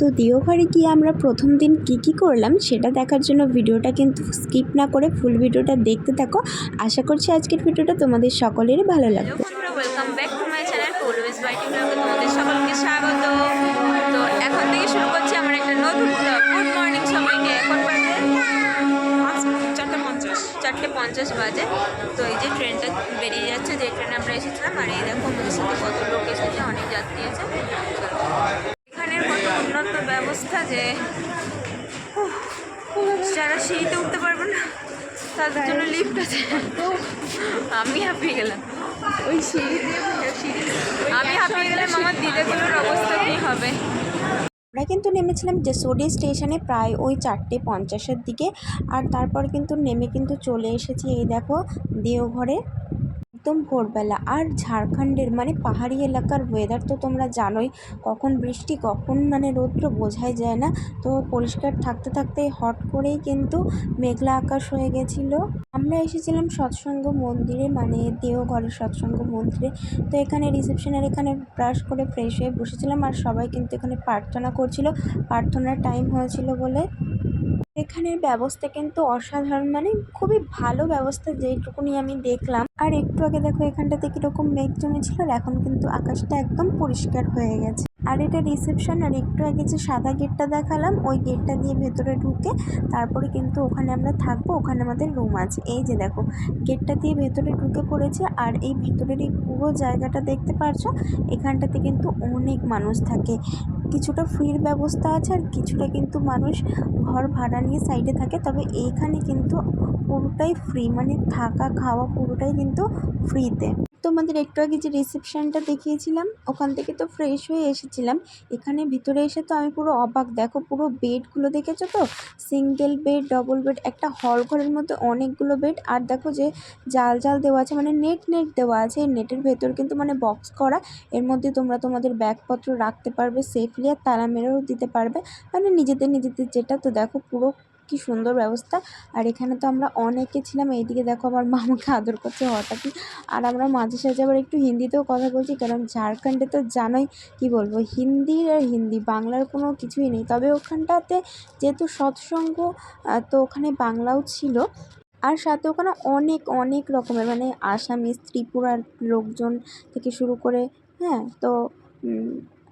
তো দেওঘরে গিয়ে আমরা প্রথম দিন কি কি করলাম সেটা দেখার জন্য ভিডিওটা কিন্তু স্কিপ না করে ফুল ভিডিওটা দেখতে থাকো। আশা করছি আজকের ভিডিওটা তোমাদের সকলেরই ভালো লাগবে। ব্লগে তোমাদের সকলকে স্বাগত। তো এখন থেকে শুরু করছি আমার একটা নতুন গুড মর্নিং এখন চারটে পঞ্চাশ চারটে পঞ্চাশ বাজে। তো এই যে ট্রেনটা বেরিয়ে যাচ্ছে, যে ট্রেনে আমরা এসেছিলাম, আর এই দেখো আমাদের সাথে কত লোক এসেছে, অনেক যাত্রী আছে। ব্যবস্থা যে যারা সিঁড়িতে উঠতে পারবে না। তাদের জন্য লিফট আছে। আমি হাঁপিয়ে গেলাম। ওই সিঁড়ি আমি হাঁপিয়ে গেলাম আমার দিদিগুলোর অবস্থা কী হবে? আমরা কিন্তু নেমেছিলাম জেসোডি স্টেশনে প্রায় ওই চারটে পঞ্চাশের দিকে আর তারপর কিন্তু নেমে কিন্তু চলে এসেছি এই দেখো দেওঘরে। একদম ভোরবেলা। আর ঝাড়খণ্ডের মানে পাহাড়ি এলাকার ওয়েদার তো তোমরা জানোই, কখন বৃষ্টি, কখন মানে রৌদ্র বোঝাই যায় না। তো পরিষ্কার থাকতে থাকতে হট করেই কিন্তু মেঘলা আকাশ হয়ে গেছিল। আমরা এসেছিলাম সৎসঙ্গ মন্দিরে মানে দেওঘরের সৎসঙ্গ মন্দিরে। তো এখানে রিসেপশনের এখানে ব্রাশ করে ফ্রেশ হয়ে বসেছিলাম আর সবাই কিন্তু এখানে প্রার্থনা করছিল। প্রার্থনার টাইম হয়েছিল বলে। এখানের ব্যবস্থা কিন্তু অসাধারণ মানে খুবই ভালো ব্যবস্থা যেইটুকুনি আমি দেখলাম। আর একটু আগে দেখো এখানটাতে কীরকম মেঘ জমেছিল আর এখন কিন্তু আকাশটা একদম পরিষ্কার হয়ে গেছে। আর এটা রিসেপশন আর একটু আগে যে সাদা গেটটা দেখালাম, ওই গেটটা দিয়ে ভেতরে ঢুকে তারপরে কিন্তু ওখানে আমরা থাকব, ওখানে আমাদের রুম আছে। এই যে দেখো গেটটা দিয়ে ভেতরে ঢুকে পড়েছে আর এই ভেতরের এই পুরো জায়গাটা দেখতে পারছ? এখানটাতে কিন্তু অনেক মানুষ থাকে। কিছুটা ফ্রির ব্যবস্থা আছে আর কিছুটা কিন্তু মানুষ ঘর ভাড়া নিয়ে সাইডে থাকে, তবে এইখানে কিন্তু পুরোটাই ফ্রি মানে থাকা, খাওয়া পুরোটাই কিন্তু ফ্রিতে তোমাদের একটু আগে যে রিসেপশনটা দেখিয়েছিলাম, ওখান থেকে তো ফ্রেশ হয়ে এসেছিলাম। এখানে ভিতরে এসে তো আমি পুরো অবাক। দেখো পুরো বেডগুলো দেখেছ তো? সিঙ্গেল বেড ডবল বেড একটা হল ঘরের মধ্যে অনেকগুলো বেড আর দেখো যে জাল জাল দেওয়া আছে মানে নেট নেট দেওয়া আছে। নেটের ভেতর কিন্তু মানে বক্স করা। এর মধ্যে তোমরা তোমাদের ব্যাগপত্র রাখতে পারবে সেফলি আর তালা মেরেও দিতে পারবে। মানে নিজেদের নিজেদের যেটা। তো দেখো পুরো কি সুন্দর ব্যবস্থা। আর এখানে তো আমরা অনেকে ছিলাম, এইদিকে দেখো আমার মা আমাকে আদর করছে হঠাৎই। আর আমরা মাঝে সাঝে আবার একটু হিন্দিতেও কথা বলছি, কারণ ঝাড়খণ্ডে তো জানোই কি বলব হিন্দি আর হিন্দি, বাংলার কোনো কিছুই নেই। তবে ওখানটাতে যেহেতু সৎসঙ্গ তো ওখানে বাংলাও ছিল। আর সাথে ওখানে অনেক অনেক রকমের মানে আসামিজ ত্রিপুরার লোকজন থেকে শুরু করে হ্যাঁ তো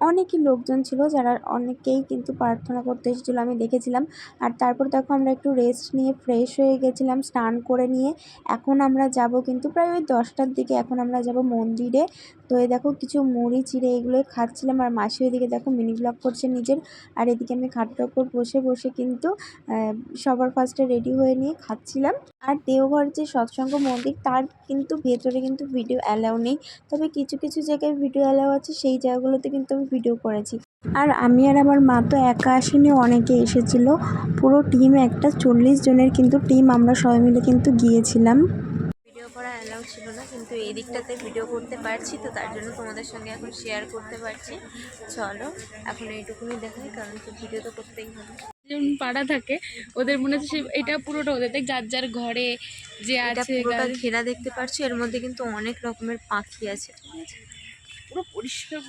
অনেকই লোকজন ছিল যারা অনেকেই কিন্তু প্রার্থনা করতে এসেছিল, আমি দেখেছিলাম। আর তারপর দেখো আমরা একটু রেস্ট নিয়ে ফ্রেশ হয়ে গেছিলাম, স্নান করে নিয়ে। এখন আমরা যাব কিন্তু প্রায় ওই দশটার দিকে, এখন আমরা যাব মন্দিরে। তো এই দেখো কিছু মুড়ি চিড়ে এগুলোই খাচ্ছিলাম, আর মাসি ওইদিকে দেখো মিনি ব্লগ করছে নিজের। আর এদিকে আমি খাটের ওপর বসে বসে কিন্তু সবার ফার্স্টে রেডি হয়ে নিয়ে খাচ্ছিলাম। আর দেওঘর যে সৎসঙ্গ মন্দির, তার কিন্তু ভেতরে কিন্তু ভিডিও অ্যালাউ নেই। তবে কিছু কিছু জায়গায় ভিডিও অ্যালাউ আছে, সেই জায়গাগুলোতে কিন্তু আমি ভিডিও করেছি। আর আমি আর আমার মা তো একা আসিনি, অনেকে এসেছিল। পুরো টিম একটা, চল্লিশ জনের কিন্তু টিম আমরা সবাই মিলে কিন্তু গিয়েছিলাম। ভিডিও করা অ্যালাউ ছিল না, কিন্তু এই দিকটাতে ভিডিও করতে পারছি, তো তার জন্য তোমাদের সঙ্গে এখন শেয়ার করতে পারছি। চলো, এখন এইটুকুনি দেখাই, কারণ তো ভিডিও তো করতেই হবে। যেমন পাড়া থাকে ওদের মনে হচ্ছে সে- এটা পুরোটা ওদের। দেখ যার যার ঘরে যে আছে ঘেরা দেখতে পাচ্ছি এর মধ্যে কিন্তু অনেক রকমের পাখি আছে পুরো পরিষ্কার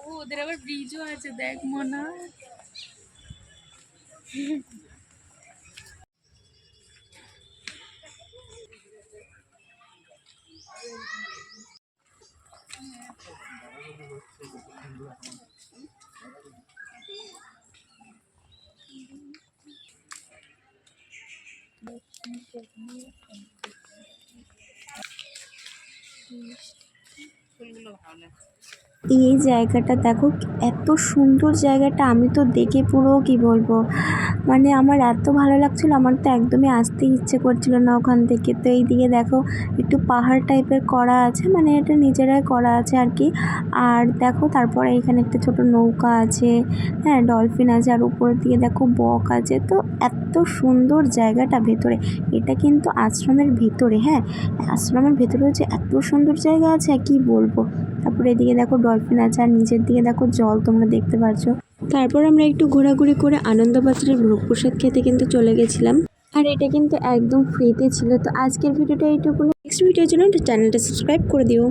ও ওদের আবার ব্রিজও আছে দেখ মনা। এই জায়গাটা দেখো এত সুন্দর জায়গাটা আমি তো দেখে পুরো কি বলব? মানে আমার এত ভালো লাগছিল, আমার তো একদমই আসতে ইচ্ছে করছিল না ওখান থেকে। তো এই দিকে দেখো, একটু পাহাড় টাইপের করা আছে মানে এটা নিজেরাই করা আছে আর কি। আর দেখো, তারপরে এখানে একটা ছোট নৌকা আছে হ্যাঁ ডলফিন আছে, আর উপরের দিকে দেখো বক আছে। তো এত সুন্দর জায়গাটা ভেতরে। এটা কিন্তু আশ্রমের ভেতরে হ্যাঁ আশ্রমের ভেতরেও যে এত সুন্দর জায়গা আছে কি বলব? তারপরে এদিকে দেখো ডলফিন আছে, আর নিচের দিকে দেখো জল, তোমরা দেখতে পাচ্ছ তারপর আমরা একটু ঘোরাঘুরি করে আনন্দবাজারের ভোগ প্রসাদ খেতে কিন্তু চলে গেছিলাম। আর এটা কিন্তু একদম ফ্রিতে ছিল। তো আজকের ভিডিওটা এইটুকু নেক্সট ভিডিওর জন্য চ্যানেলটা সাবস্ক্রাইব করে দিও।